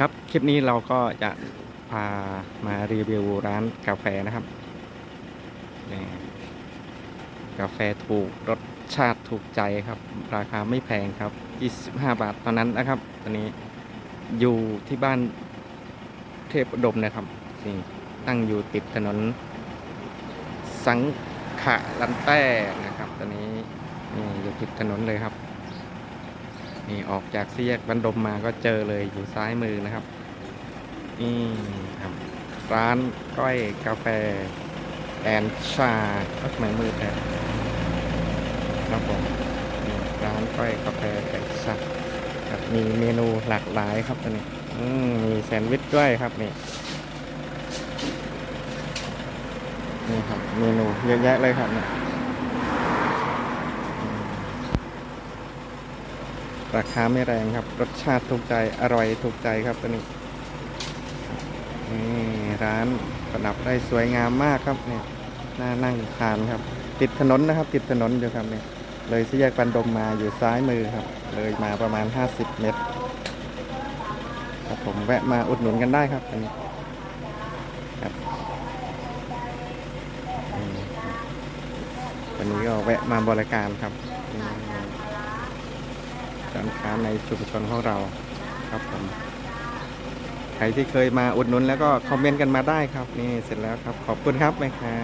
ครับ คลิปนี้เราก็จะพามารีวิวร้านกาแฟนะครับนี่กาแฟถูกรสชาติถูกใจครับ ราคาไม่แพงครับ 25 บาทเท่านั้นนะครับ ตอนนี้อยู่ที่บ้านเทพดมนะครับนี่ตั้งอยู่ติดถนน สังขะลันแต้นะครับ ตอนนี้นี่อยู่ติดถนนเลยครับ นี่ออกจากเสียกบันดมมาก็เจอเลยอยู่ซ้ายมือนะครับ นี่ครับ ร้านก้อยกาแฟแอนชาก็ทำไมมือแต่ครับผมนี่ร้านก้อยกาแฟแอนชาครับมีเมนูหลากหลายครับตอนนี้อืมมีแซนด์วิชด้วยครับนี่นี่ครับเมนูเยอะแยะเลยครับเนี่ย ราคาไม่แรงครับ รสชาติถูกใจอร่อยถูกใจครับตัวนี้นี่ร้านประดับได้สวยงามมากครับเนี่ยน่านั่งทานครับ ติดถนนนะครับ ติดถนนอยู่ครับเนี่ยเลยสี่แยกบันดมมาอยู่ซ้ายมือครับ เลยมาประมาณ 50 เมตรครับผมแวะมาอุดหนุนกันได้ครับอันนี้ครับวันนี้ก็แวะมาบริการครับ ร้านค้าในชุมชนของเราครับผมใครที่เคยมาอุดหนุนแล้วก็คอมเมนต์กันมาได้ครับนี่เสร็จแล้วครับขอบคุณครับแม่ค้า